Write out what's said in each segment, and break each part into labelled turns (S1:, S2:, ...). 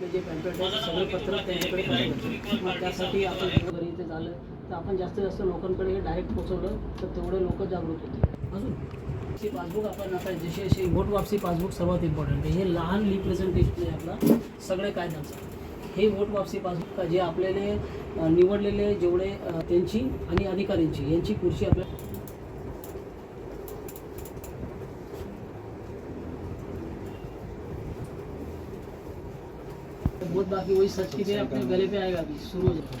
S1: जे पॅम्पलेट आहेत सगळे पत्र त्यांच्याकडे पाठवायचे मग त्यासाठी आपण घरी इथे झालं. तर आपण जास्तीत जास्त लोकांकडे हे डायरेक्ट पोचवलं तर तेवढे लोक जागृत होते अजून सी पासबुक आपण आता जशी अशी वोट वापसी पासबुक सर्वात इम्पॉर्टंट आहे. हे लहान रिप्रेझेंटेशन आहे आपला. सगळे कायद्याचं. हे वोट वापसी पासबुक जे आपल्याला निवडलेले जेवढे त्यांची आणि अधिकाऱ्यांची यांची खुर्ची आपल्या बहुत बाकी वही सच की देर अपने गले पे आएगा अभी शुरू हो जाएगा।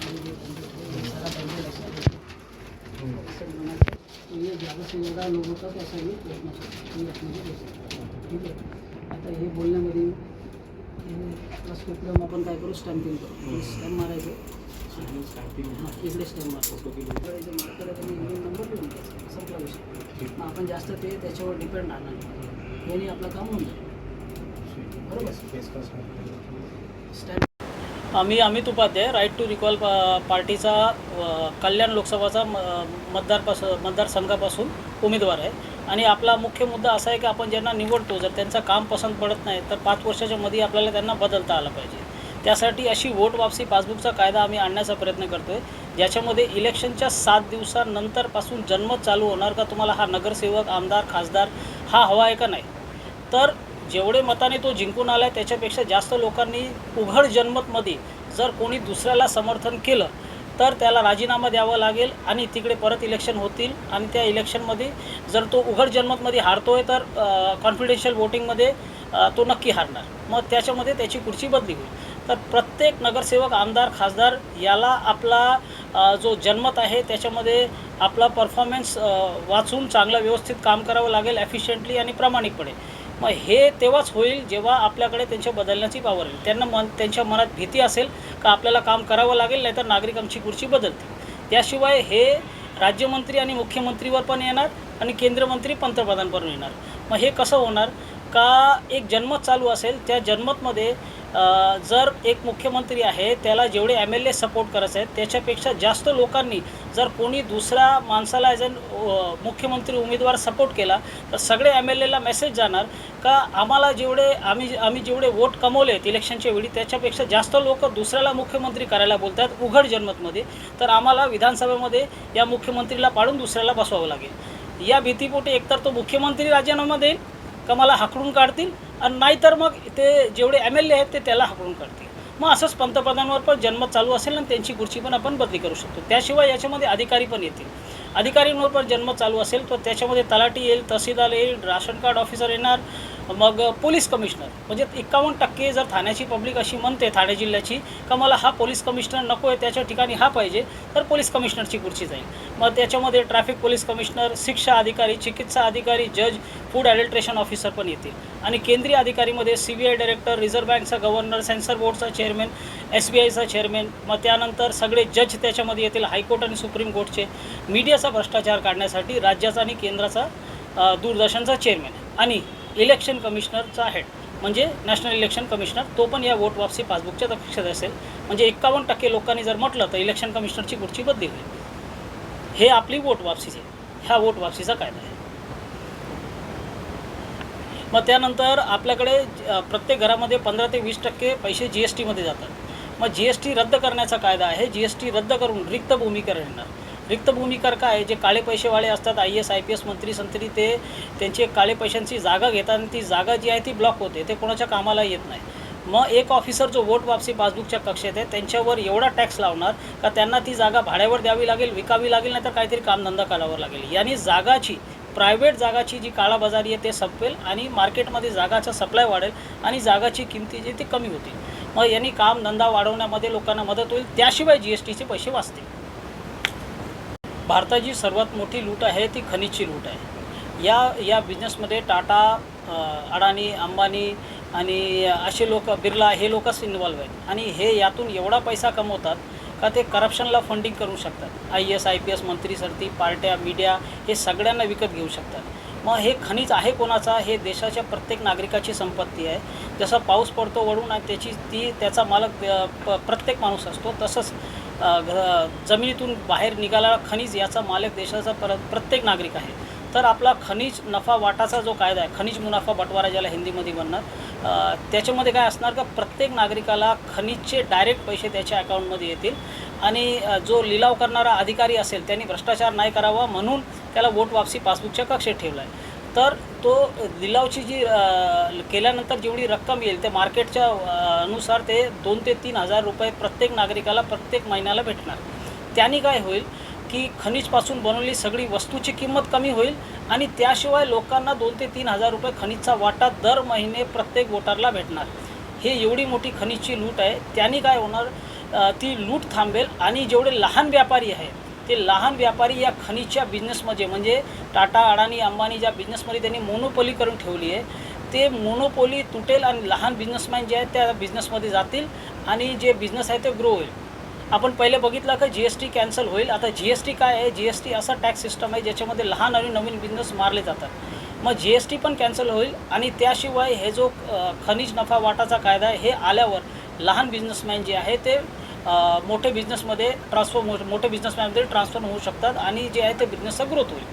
S1: है के, तो ये ज़्यादा से ज़्यादा लोगों तक ऐसा ये पहुँचना चाहिए ये अपने ठीक आहे आता हे बोलण्यामध्ये प्लस पेपर आपण काय करू स्टॅम्पिंग करू। स्टॅम्प मारायचं हाँ इकडे स्टॅम्प मारतो इकडे मार्कर आहे त्यांनी नंबर लिहून द्यायचा संपला विषय मग आपण जास्त ते त्याच्यावर डिपेंड राहणार नाही। याने आपलं काम होऊन जाईल। बरोबर? स्टॅम्प आम्ही Amit Upadhyay right to recall पार्टीचा कल्याण लोकसभाचा म मतदारपास मतदारसंघापासून उमेदवार आहे. आणि आपला मुख्य मुद्दा असा आहे की आपण ज्यांना निवडतो जर त्यांचं काम पसंत पडत नाही तर पाच वर्षाच्या मध्ये आपल्याला त्यांना बदलता आलं पाहिजे. त्यासाठी अशी वोट वापसी पासबुकचा कायदा आम्ही आणण्याचा प्रयत्न करतो आहे ज्याच्यामध्ये इलेक्शनच्या सात दिवसानंतरपासून जन्म चालू होणार का तुम्हाला हा नगरसेवक आमदार खासदार हा हवा आहे का नाही? तर जेवढे मताने तो जिंकून आला आहे त्याच्यापेक्षा जास्त लोकांनी उघड जनमतमध्ये जर कोणी दुसऱ्याला समर्थन केलं तर त्याला राजीनामा द्यावा लागेल आणि तिकडे परत इलेक्शन होतील. आणि त्या इलेक्शनमध्ये जर तो उघड जनमतमध्ये हारतो आहे तर कॉन्फिडेन्शियल वोटिंगमध्ये तो नक्की हारणार. मग त्याच्यामध्ये त्याची खुर्ची बदली होईल. तर प्रत्येक नगरसेवक आमदार खासदार याला आपला जो जनमत आहे त्याच्यामध्ये आपला परफॉर्मन्स वाचून चांगलं व्यवस्थित काम करावं लागेल ॲफिशियंटली आणि प्रामाणिकपणे. मग हे तेव्हाच होईल जेव्हा आपल्याकडे त्यांच्या बदलण्याची पावर येईल. त्यांना मन त्यांच्या मनात भीती असेल का आपल्याला काम करावं लागेल नाहीतर नागरिक आमची खुर्ची बदलतील. त्याशिवाय हे राज्यमंत्री आणि मुख्यमंत्रीवर पण येणार आणि केंद्रमंत्री पंतप्रधान पण येणार. मग हे कसं होणार? का एक जनमत चालू असेल त्या जनमतमध्ये जर एक मुख्यमंत्री आहे त्याला जेवढे एम एल ए सपोर्ट करायचे आहेत त्याच्यापेक्षा जास्त लोकांनी जर कोणी दुसऱ्या माणसाला ॲज अन मुख्यमंत्री उमेदवार सपोर्ट केला तर सगळे एम एल एला मेसेज जाणार का आम्हाला जेवढे आम्ही आम्ही जेवढे वोट कमवले आहेत इलेक्शनच्या वेळी त्याच्यापेक्षा जास्त लोक दुसऱ्याला मुख्यमंत्री करायला बोलतात उघड जनमतमध्ये तर आम्हाला विधानसभेमध्ये या मुख्यमंत्रीला पाडून दुसऱ्याला बसवावं लागेल. या भीतीपोटी एकतर तो मुख्यमंत्री राजीनामा देईल का मला हाकडून काढतील आणि नाहीतर मग ते जेवढे एम एल ए आहेत ते त्याला हाकडून काढतील. मग असंच पंतप्रधानांवर पण जन्मत चालू असेल आणि त्यांची खुर्ची पण आपण बदली करू शकतो. त्याशिवाय याच्यामध्ये अधिकारी पण येतील. अधिकारींवर पण जन्म चालू असेल तर त्याच्यामध्ये तलाठी येईल तहसीलदार येईल राशन कार्ड ऑफिसर येणार मग पोलीस कमिशनर. म्हणजे एकावन्न टक्के जर ठाण्याची पब्लिक अशी म्हणते ठाणे जिल्ह्याची का मला हा पोलीस कमिशनर नको आहे त्याच्या ठिकाणी हा पाहिजे तर पोलीस कमिशनरची खुर्ची जाईल. मग त्याच्यामध्ये ट्रॅफिक पोलीस कमिशनर शिक्षा अधिकारी चिकित्सा अधिकारी जज फूड ॲडल्ट्रेशन ऑफिसर पण येतील. आणि केंद्रीय अधिकारीमध्ये C B I director reserve बँकचा गव्हर्नर सेन्सर बोर्डचा चेअरमॅन एस बी आयचा चेअरमॅन मग त्यानंतर सगळे जज त्याच्यामध्ये येतील हायकोर्ट आणि सुप्रीम कोर्टचे. मीडिया मीडियाचा भ्रष्टाचार काढण्यासाठी राज्याचा आणि केंद्राचा दूरदर्शनचा चेअरमॅन आणि इलेक्शन कमिशनरचा हेड म्हणजे नॅशनल इलेक्शन कमिशनर तो पण या वोट वापसी पासबुकच्या अपेक्षेत असेल. म्हणजे एक्कावन्न टक्के लोकांनी जर म्हटलं तर इलेक्शन कमिशनरची पुढची बदली होईल. हे आपली वोट वापसीची ह्या वोट वापसीचा कायदा आहे. मग त्यानंतर आपल्याकडे प्रत्येक घरामध्ये पंधरा ते वीस टक्के पैसे जी एस टीमध्ये जातात. मग जी एस टी रद्द करण्याचा कायदा आहे. जी एस टी रद्द करून रिक्त भूमिका येणार. रिक्त भूमिकर काय आहे? जे काळे पैसेवाले असतात I S I P S मंत्री संत्री ते त्यांची एक काळे पैशांची जागा घेतात आणि ती जागा जी आहे ती ब्लॉक होते. ते कोणाच्या कामाला येत नाही. मग एक ऑफिसर जो वोट वापसी पासबुकच्या कक्षेत आहे त्यांच्यावर एवढा टॅक्स लावणार का त्यांना ती जागा भाड्यावर द्यावी लागेल विकावी लागेल नाही तर काहीतरी कामधंदा करावा लागेल? यांनी जागाची प्रायव्हेट जागाची जी काळाबाजारी आहे ते संपेल आणि मार्केटमध्ये जागाचा सप्लाय वाढेल आणि जागाची किमती जी ती कमी होतील. मग यांनी कामधंदा वाढवण्यामध्ये लोकांना मदत होईल त्याशिवाय जी एस टीचे पैसे वाचतील. भारताची सर्वात मोठी लूट आहे ती खनिजची लूट आहे. या या बिझनेसमध्ये टाटा अडाणी अंबानी आणि असे लोक बिर्ला हे लोकच इन्वॉल्व आहेत. आणि हे यातून एवढा पैसा कमवतात का ते करप्शनला फंडिंग करू शकतात. I S I P S मंत्री सरती पार्ट्या मीडिया हे सगळ्यांना विकत घेऊ शकतात. मग हे खनिज आहे कोणाचा? हे देशाच्या प्रत्येक नागरिकाची संपत्ती आहे. जसा पाऊस पडतो वळून त्याची ती त्याचा मालक प- प्रत्येक माणूस असतो तसंच घ- जमिनीतून बाहेर निघालेला खनिज याचा मालक देशाचा पर प्रत्येक नागरिक आहे. तर आपला खनिज नफा वाटाचा जो कायदा आहे खनिज मुनाफा बटवारा ज्याला हिंदीमध्ये म्हणणार त्याच्यामध्ये काय असणार का प्रत्येक नागरिकाला खनिजचे डायरेक्ट पैसे त्याच्या अकाउंटमध्ये येतील आणि जो लिलाव करणारा अधिकारी असेल त्यांनी भ्रष्टाचार नाही करावा म्हणून त्याला वोट वापसी पासबुकच्या कक्षेत ठेवला आहे. तर तो लिलावची जी केल्यानंतर जेवढी रक्कम येईल ते मार्केटच्या अनुसार ते दोन ते तीन हजार रुपये प्रत्येक नागरिकाला प्रत्येक महिन्याला भेटणार. त्याने काय होईल की खनिजपासून बनवलेली सगळी वस्तूची किंमत कमी होईल आणि त्याशिवाय लोकांना दोन ते तीन हजार रुपये खनिजचा वाटा दर महिने प्रत्येक वोटरला भेटणार. हे एवढी मोठी खनिजची लूट आहे. त्याने काय होणार? ती लूट थांबेल आणि जेवढे लहान व्यापारी आहे ते लहान व्यापारी या खनिजच्या बिझनेसमध्ये म्हणजे टाटा अडाणी अंबानी ज्या बिझनेसमध्ये त्यांनी मोनोपोली करून ठेवली आहे ते मोनोपोली तुटेल आणि लहान बिझनेसमॅन जे आहेत त्या बिझनेसमध्ये जातील आणि जे बिझनेस आहे ते ग्रो होईल. आपण पहिले बघितलं का जी एस टी कॅन्सल होईल. आता जी एस टी काय आहे? जी एस टी असा टॅक्स सिस्टम आहे ज्याच्यामध्ये लहान आणि नवीन बिझनेस मारले जातात. मग जी एस टी पण कॅन्सल होईल आणि त्याशिवाय हे जो खनिज नफा वाटाचा कायदा आहे हे आल्यावर लहान बिझनेसमॅन जे आहे ते मोठे बिझनेसमध्ये ट्रान्सफॉर्म हो, मोठे बिझनेसमॅनमध्ये ट्रान्सफॉर्म होऊ शकतात आणि जे आहे ते बिझनेसचा ग्रोथ होईल.